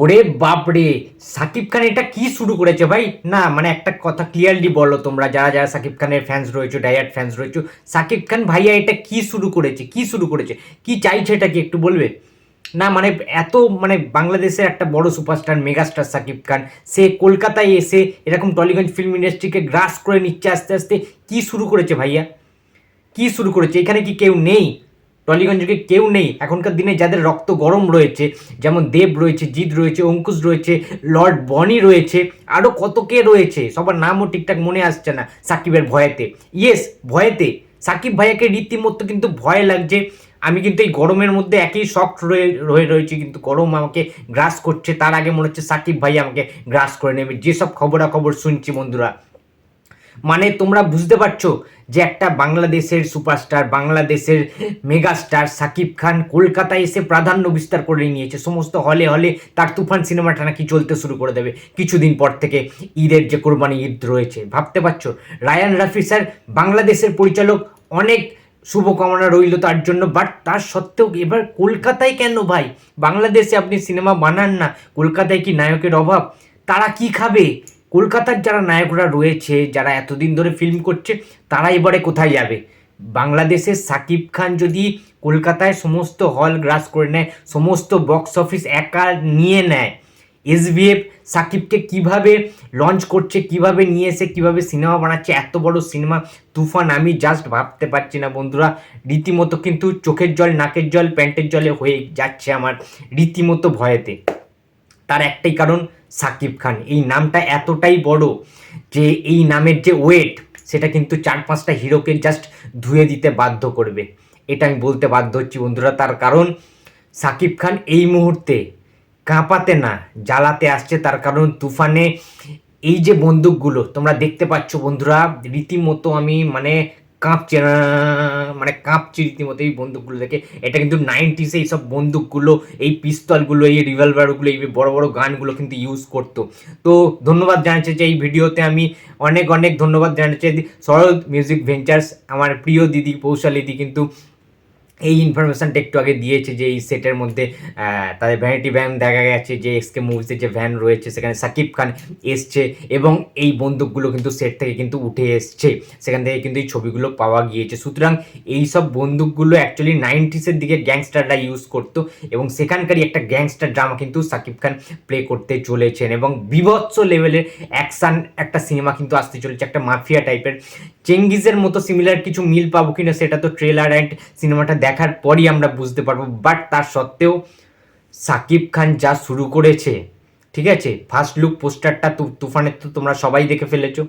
ওরে বাপরে, সাকিব খান এটা কি শুরু করেছে ভাই? না মানে একটা কথা ক্লিয়ারলি বলো তোমরা, যারা যারা সাকিব খানের ফ্যান্স রয়েছো ডায়ার ফ্যান্স রয়েছে, সাকিব খান ভাইয়া এটা কি শুরু করেছে, কি শুরু করেছে, কি চাইছে এটা কি একটু বলবে? না মানে এত মানে বাংলাদেশের একটা বড় সুপারস্টার মেগাস্টার সাকিব খান, সে কলকাতায় এসে এরকম টলিগঞ্জ ফিল্ম ইন্ডাস্ট্রিকে গ্রাস করে নিচ্ছে আস্তে আস্তে, কি শুরু করেছে ভাইয়া? কি শুরু করেছে? এখানে কি কেউ নেই? টলিগঞ্জকে কেউ নেই। এখনকার দিনে যাদের রক্ত গরম রয়েছে, যেমন দেব রয়েছে, জিৎ রয়েছে, অঙ্কুশ রয়েছে, লর্ড বনি রয়েছে আরও কত কে রয়েছে, সবার নামও ঠিকঠাক মনে আসছে না সাকিবের ভয়েতে। ইয়েস ভয়েতে। সাকিব ভাইয়াকে রীতিমতো কিন্তু ভয় লাগছে। আমি কিন্তু এই গরমের মধ্যে একই রয়ে রয়ে রয়েছি, কিন্তু গরম আমাকে গ্রাস করছে। তার আগে মনে হচ্ছে সাকিব ভাই আমাকে গ্রাস করে নেবে। যেসব খবরাখবর শুনছি বন্ধুরা মানে তোমরা বুঝতে পারছ যে একটা বাংলাদেশের সুপারস্টার, বাংলাদেশের মেগাস্টার সাকিব খান কলকাতায় এসে প্রাধান্য বিস্তার করে নিয়েছে। সমস্ত হলে হলে তার তুফান সিনেমাটা নাকি চলতে শুরু করে দেবে কিছুদিন পর থেকে ঈদের যে কোরবানি ঈদ রয়েছে। ভাবতে পারছ? রায়ান রাফি স্যার বাংলাদেশের পরিচালক, অনেক শুভকামনা রইল তার জন্য বাট তার সত্ত্বেও এবার কলকাতায় কেন ভাই? বাংলাদেশে আপনি সিনেমা বানান না, কলকাতায় কি নায়কের অভাব? তারা কি খাবে? কলকাতার যারা নায়করা রয়েছে, যারা এতদিন ধরে ফিল্ম করছে, তারা এবারে কোথায় যাবে? বাংলাদেশের সাকিব খান যদি কলকাতায় সমস্ত হল গ্রাস করে নেয়, সমস্ত বক্স অফিস একা নিয়ে নেয় এসবিএফ সাকিবকে কীভাবে লঞ্চ করছে, কীভাবে নিয়ে এসে, কীভাবে সিনেমা বানাচ্ছে, এত বড় সিনেমা তুফান আমি জাস্ট ভাবতে পারছি না বন্ধুরা। রীতিমতো কিন্তু চোখের জল, নাকের জল, প্যান্টের জলে হয়ে যাচ্ছে আমার রীতিমতো ভয়েতে। তার একটাই কারণ সাকিব খান। এই নামটা এতটাই বড় যে এই নামের যে ওয়েট সেটা কিন্তু চার পাঁচটা হিরোকে জাস্ট ধুয়ে দিতে বাধ্য করবে। এটা আমি বলতে বাধ্য হচ্ছি বন্ধুরা, তার কারণ সাকিব খান এই মুহূর্তে কাঁপাতে না, জ্বালাতে আসছে, তার কারণ তুফানে এই যে বন্দুকগুলো, তোমরা দেখতে পাচ্ছ বন্ধুরা, রীতিমতো আমি মানে কাঁপছে না মানে কাঁপছে রীতিমতো এই বন্দুকগুলো দেখে এটা কিন্তু নাইনটিসে এই সব বন্দুকগুলো, এই পিস্তলগুলো, এই রিভলভারগুলো এই বড় বড় গানগুলো কিন্তু ইউজ করতো। তো ধন্যবাদ জানাচ্ছে যে এই ভিডিওতে আমি অনেক অনেক ধন্যবাদ জানাচ্ছি। শরৎ মিউজিক ভেঞ্চার্স আমার প্রিয় দিদি পৌশালিদি কিন্তু এই ইনফরমেশনটা একটু আগে দিয়েছে যে এই সেটের মধ্যে তাদের ভ্যানিটি ভ্যান দেখা গেছে, যে এসকে মুভিসের যে ভ্যান রয়েছে, সেখানে সাকিব খান এসছে এবং এই বন্দুকগুলো কিন্তু সেট থেকে কিন্তু উঠে এসছে। সেখান থেকে কিন্তু এই ছবিগুলো পাওয়া গিয়েছে। সুতরাং এই সব বন্দুকগুলো অ্যাকচুয়ালি নাইনটিসের দিকে গ্যাংস্টাররা ইউজ করতো এবং সেখানকারই একটা গ্যাংস্টার ড্রামা কিন্তু সাকিব খান প্লে করতে চলেছেন এবং বিভৎস লেভেলের অ্যাকশান একটা সিনেমা কিন্তু আসতে চলেছে, একটা মাফিয়া টাইপের চেঙ্গিজের মতো সিমিলার কিছু মিল পাবো কিনা সেটা তো ট্রেলার অ্যান্ড সিনেমাটা দেখার পরই আমরা বুঝতে পারব বাট তার সত্ত্বেও সাকিব খান যা শুরু করেছে, ঠিক আছে? ফার্স্ট লুক পোস্টারটা তুফানের তো তোমরা সবাই দেখে ফেলেছো।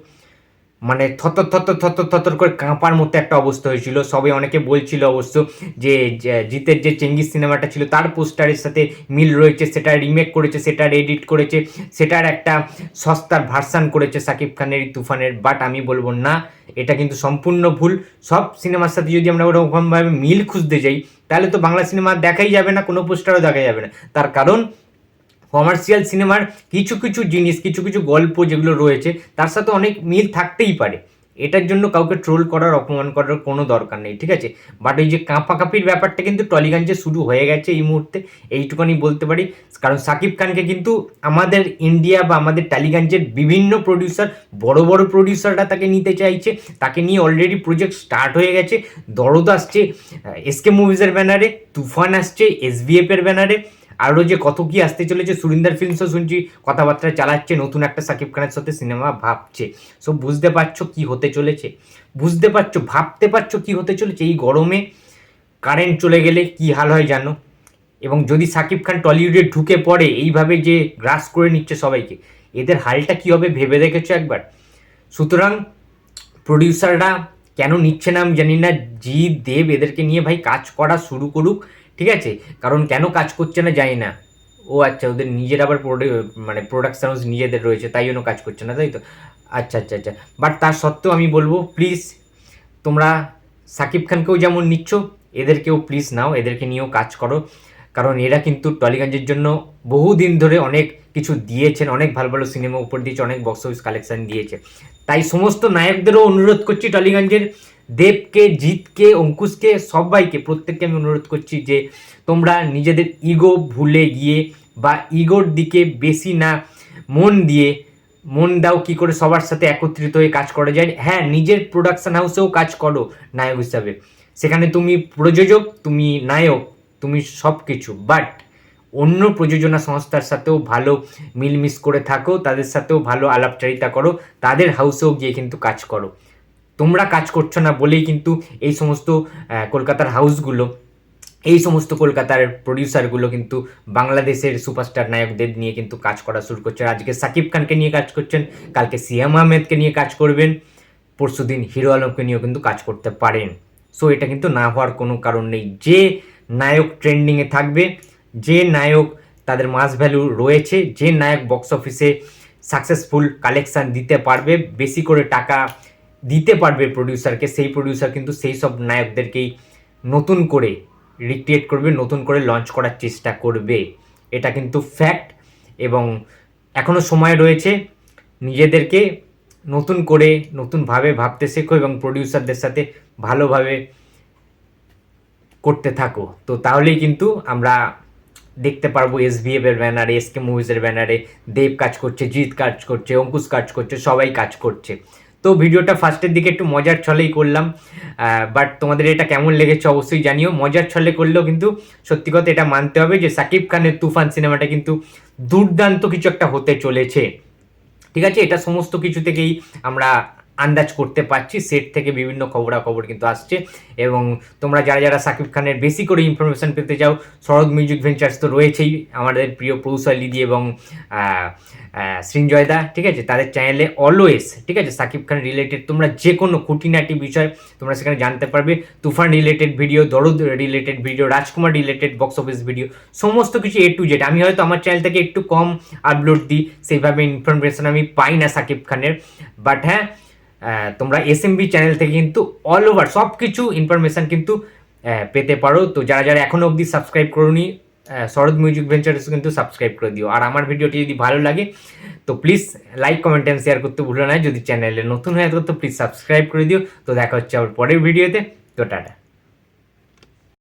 মানে থতর থতর থতর থতর করে কাঁপার মতো একটা অবস্থা হয়েছিল। সবাই অনেকে বলছিল অবশ্য যে, যে- জিতের যে চেঙ্গিস সিনেমাটা ছিল, তার পোস্টারের সাথে মিল রয়েছে, সেটা রিমেক করেছে সেটার এডিট করেছে, সেটার একটা সস্তার ভার্সান করেছে সাকিব খানের তুফানের বাট আমি বলব না, এটা কিন্তু সম্পূর্ণ ভুল। সব সিনেমার সাথে যদি আমরা ওরকমভাবে মিল খুঁজতে যাই, তাহলে তো বাংলা সিনেমা দেখাই যাবে না, কোনো পোস্টারও দেখা যাবে না। তার কারণ কমার্শিয়াল সিনেমার কিছু কিছু জিনিস, কিছু কিছু গল্প যেগুলো রয়েছে, তার সাথে অনেক মিল থাকতেই পারে। এটার জন্য কাউকে ট্রোল করার, অপমান করার কোনো দরকার নেই, ঠিক আছে? বাট ওই যে কাঁপাকাঁপির ব্যাপারটা কিন্তু টলিগঞ্জে শুরু হয়ে গেছে এই মুহূর্তে, এইটুকানি বলতে পারি। কারণ সাকিব খানকে কিন্তু আমাদের ইন্ডিয়া বা আমাদের টালিগঞ্জের বিভিন্ন প্রডিউসার বড় বড় প্রডিউসাররা তাকে নিতে চাইছে। তাকে নিয়ে অলরেডি প্রজেক্ট স্টার্ট হয়ে গেছে। দরদ আসছে এসকে মুভিজের ব্যানারে তুফান আসছে এসবিএফ এর ব্যানারে আরও যে কত কি আসতে চলেছে, সুরিন্দার ফিল্মসও শুনছি কথাবার্তা চালাচ্ছে, নতুন একটা সাকিব খানের সাথে সিনেমা ভাবছে। সো বুঝতে পারছ কি হতে চলেছে? বুঝতে পারছ, ভাবতে পারছ কি হতে চলেছে? এই গরমে কারেন্ট চলে গেলে কি হাল হয় জানো? এবং যদি সাকিব খান টলিউডে ঢুকে পড়ে, এইভাবে যে গ্রাস করে নিচ্ছে সবাইকে, এদের হালটা কি হবে ভেবে দেখেছ একবার? সুতরাং প্রডিউসাররা কেন নিচ্ছে না আমি জানি না, জি দেব এদেরকে নিয়ে ভাই কাজ করা শুরু করুক ঠিক আছে? কারণ কেন কাজ করছে না জানি না। ও আচ্ছা ওদের নিজের আবার মানে প্রোডাকশন হাউস নিজেদের রয়েছে, তাই জন্য কাজ করছে না, তাই তো? আচ্ছা আচ্ছা আচ্ছা। বাট তার সত্ত্বেও আমি বলব প্লিজ তোমরা সাকিব খানকেও যেমন নিচ্ছ, এদেরকেও প্লিজ নাও, এদেরকে নিয়েও কাজ করো। কারণ এরা কিন্তু টলিগঞ্জের জন্য বহুদিন ধরে অনেক কিছু দিয়েছেন, অনেক ভালো ভালো সিনেমা উপর দিয়েছে, অনেক বক্স অফিস কালেকশন দিয়েছে। তাই সমস্ত নায়কদেরও অনুরোধ করছি টলিগঞ্জের দেবকে, জিতকে, অঙ্কুশকে, সবাইকে, প্রত্যেককে আমি অনুরোধ করছি যে তোমরা নিজেদের ইগো ভুলে গিয়ে বা ইগোর দিকে বেশি না মন দিয়ে, মন দাও কি করে সবার সাথে একত্রিত হয়ে কাজ করা যায়। হ্যাঁ নিজের প্রোডাকশন হাউসেও কাজ করো নায়ক হিসাবে। সেখানে তুমি প্রযোজক, তুমি নায়ক, তুমি সব কিছু বাট অন্য প্রযোজনা সংস্থার সাথেও ভালো মিলমিশ করে থাকো, তাদের সাথেও ভালো আলাপচারিতা করো, তাদের হাউসেও গিয়ে কিন্তু কাজ করো। তোমরা কাজ করছ না বলেই কিন্তু এই সমস্ত কলকাতার হাউসগুলো, এই সমস্ত কলকাতার প্রডিউসারগুলো কিন্তু বাংলাদেশের সুপারস্টার নায়কদের নিয়ে কিন্তু কাজ করা শুরু করছে। আজকে সাকিব খানকে নিয়ে কাজ করছেন, কালকে সিয়াম আহমেদকে নিয়ে কাজ করবেন, পরশুদিন হিরো আলমকে নিয়েও কিন্তু কাজ করতে পারেন। সো এটা কিন্তু না হওয়ার কোনো কারণ নেই। যে নায়ক ট্রেন্ডিংয়ে থাকবে, যে নায়ক তাদের মাস ভ্যালু রয়েছে, যে নায়ক বক্স অফিসে সাকসেসফুল কালেকশান দিতে পারবে, বেশি করে টাকা দিতে পারবে প্রডিউসারকে সেই প্রডিউসার কিন্তু সেই সব নায়কদেরকেই নতুন করে রিক্রিয়েট করবে, নতুন করে লঞ্চ করার চেষ্টা করবে। এটা কিন্তু ফ্যাক্ট এবং এখনও সময় রয়েছে নিজেদেরকে নতুন করে, নতুনভাবে ভাবতে শেখো এবং প্রডিউসারদের সাথে ভালোভাবে করতে থাকো। তো তাহলেই কিন্তু আমরা দেখতে পারব এস এর ব্যানারে এস কে মুভিজের ব্যানারে দেব কাজ করছে, জিৎ কাজ করছে, অঙ্কুশ কাজ করছে, সবাই কাজ করছে। তো ভিডিওটা ফার্স্টের দিকে একটু মজার ছলেই করলাম বাট তোমাদের এটা কেমন লেগেছে অবশ্যই জানিও। মজার ছলে করলেও কিন্তু সত্যি কথা এটা মানতে হবে যে সাকিব খানের তুফান সিনেমাটা কিন্তু দুর্দান্ত কিছু একটা হতে চলেছে। ঠিক আছে? এটা সমস্ত কিছু থেকেই আমরা আন্দাজ করতে পারছি সেট থেকে বিভিন্ন খবরাখবর কিন্তু আসছে। এবং তোমরা যারা যারা সাকিব খানের বেশি করে ইনফরমেশন পেতে চাও, শরৎ মিউজিক ভেঞ্চার্স তো রয়েছেই। আমাদের প্রিয় প্রৌশল লিদি এবং সৃঞ্জয়দা ঠিক আছে? তাদের চ্যানেলে অলওয়েজ ঠিক আছে? সাকিব খান রিলেটেড তোমরা যে কোনো খুঁটিনাটি বিষয় তোমরা সেখানে জানতে পারবে। Toofan related video Dorod related video Rajkumar related box office video সমস্ত কিছু এ টু জেড আমি হয়তো আমার চ্যানেল থেকে একটু কম আপলোড দিই, সেইভাবে ইনফরমেশন আমি পাই না সাকিব খানের। বাট হ্যাঁ তোমরা এসএমবি চ্যানেল থেকে কিন্তু অল ওভার সব কিছু ইনফরমেশান কিন্তু পেতে পারো। তো যারা যারা এখনও অবধি সাবস্ক্রাইব করোনি শরৎ মিউজিক ভেঞ্চার্স কিন্তু সাবস্ক্রাইব করে দিও। আর আমার ভিডিওটি যদি ভালো লাগে, তো please like comment and share করতে ভুলো না। যদি চ্যানেলে নতুন হয়ে থাকো, তো প্লিজ সাবস্ক্রাইব করে দিও। তো দেখা হচ্ছে আবার পরের ভিডিওতে। তো টাটা।